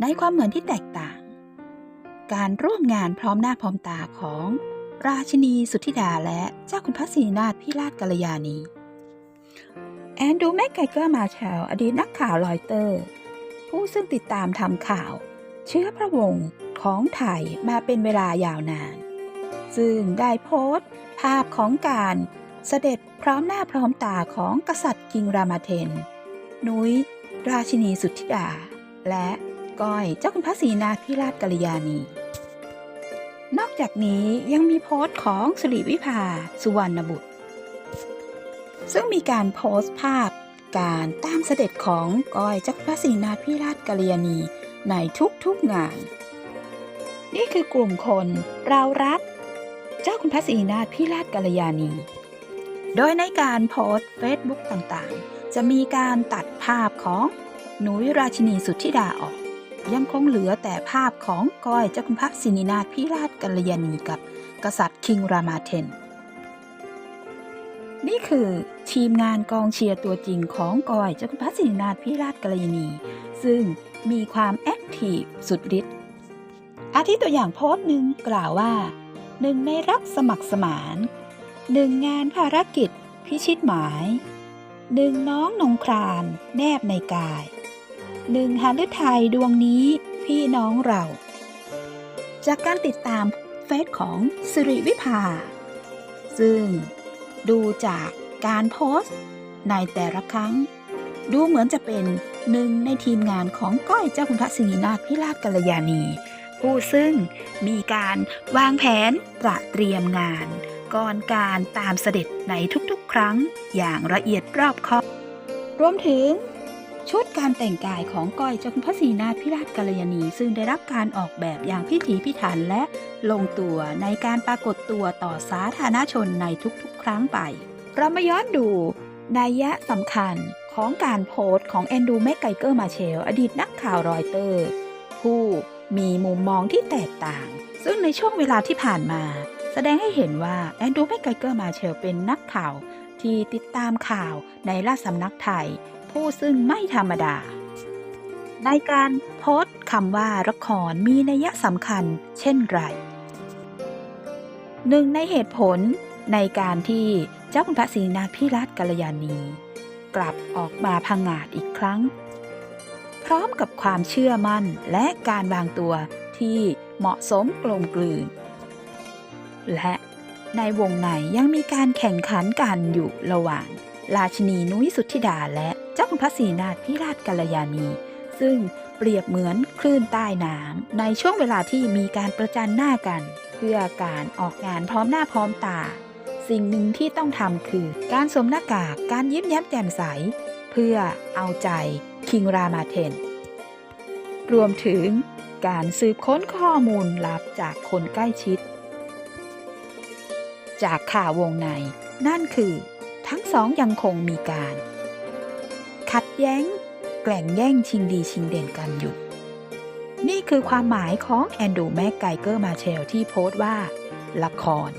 ในความเหมือนที่แตกต่าง การร่วมงานพร้อมหน้าพร้อมตาของ ราชินีสุธิดาและเจ้าคุณพระศรีนาถพิราชกัลยาณี แอนดูแมกไกเกอร์มาแชลอดีตนักข่าวรอยเตอร์ ผู้ซึ่งติดตามทำข่าว เชื้อพระวงศ์ของไทยมาเป็นเวลายาวนาน ซึ่งได้โพสต์ ภาพของการเสด็จพร้อมหน้าพร้อมตาของกษัตริย์กิงรามาเทน นุ้ย ราชินีสุธิดา และ ก้อยเจ้าคุณพระศรีนาพิราชกัลยาณี นอกจากนี้ยังมีโพสต์ของสิริวิภาสุวรรณบุตร ซึ่งมีการโพสต์ภาพการตามเสด็จของก้อยเจ้าคุณพระศรีนาพิราชกัลยาณีในทุกๆงาน นี่คือกลุ่มคนเรารักเจ้าคุณพระศรีนาพิราชกัลยาณี โดยในการโพสต์เฟซบุ๊กต่างๆ จะมีการตัดภาพของหนุยราชินีสุทธิดาออก ยังคงเหลือแต่ภาพของก้อยเจ้าคุณพระศรีนาถพิราชกัลยาณีกับกษัตริย์คิงรามาเทน นี่คือทีมงานกองเชียร์ตัวจริงของก้อยเจ้าคุณพระศรีนาถพิราชกัลยาณี ซึ่งมีความแอคทีฟสุดฤทธิ์อาทิตัวอย่างโพสต์หนึ่งกล่าวว่าหนึ่งในรักสมัครสมานหนึ่งงานภารกิจพิชิตหมายหนึ่งน้องนงครานแนบในกาย หนึ่งหฤทัยดวงนี้พี่น้องเรา จากการติดตามเฟซของสิริวิภา ซึ่งดูจากการโพสต์ในแต่ละครั้ง ดูเหมือนจะเป็นหนึ่งในทีมงานของก้อยเจ้าคุณพระศรีนาถพิราชกัลยาณี ผู้ซึ่งมีการวางแผนตระเตรียมงาน ก่อนการตามเสด็จในทุกๆ ครั้งอย่างละเอียดรอบคอบ รวมถึง ชุดการแต่งกายของก้อยเจ้าคุณพระศรีนาถพิราชกัลยาณีซึ่งได้รับการออกแบบอย่างพิถีพิถันและลงตัวในการปรากฏตัวต่อสาธารณชนในทุกๆ ครั้งไป เรามาย้อนดูนัยยะสำคัญของการโพสต์ของแอนดูแมกไกเกอร์มาเชล อดีตนักข่าวรอยเตอร์ ผู้มีมุมมองที่แตกต่าง ซึ่งในช่วงเวลาที่ผ่านมา แสดงให้เห็นว่าแอนดูแมกไกเกอร์มาเชลเป็นนักข่าวที่ติดตามข่าวในราชสำนักไทย ผู้ซึ่งไม่ธรรมดา ในการโพสต์คำว่าละครมีนัยสำคัญเช่นไรหนึ่งในเหตุผลในการที่เจ้าคุณพระศรีนาพิราชกัลยาณี กลับออกมาพังงาดอีกครั้ง พร้อมกับความเชื่อมั่นและการวางตัวที่เหมาะสมกลมกลืน และในวงในยังมีการแข่งขันกันอยู่ระหว่าง ราชินีนุ้ยสุทธิดาและเจ้าคุณพระศรีนาถพิราชกัลยาณี ซึ่งเปรียบเหมือนคลื่นใต้น้ำในช่วงเวลาที่มีการประจันหน้ากัน เพื่อการออกงานพร้อมหน้าพร้อมตา สิ่งหนึ่งที่ต้องทำคือ การสวมหน้ากากการยิ้มแย้มแจ่มใส เพื่อเอาใจคิงรามาเทน รวมถึงการสืบค้นข้อมูลลับจากคนใกล้ชิด จากข่าววงใน นั่นคือ ทั้งสองยังคงมีการ ขัดแย้ง แกล่งแย่งชิงดีชิงเด่นกันอยู่ นี่คือความหมายของแอนดูแมกไกเกอร์มาเชลที่โพสต์ว่า ละคร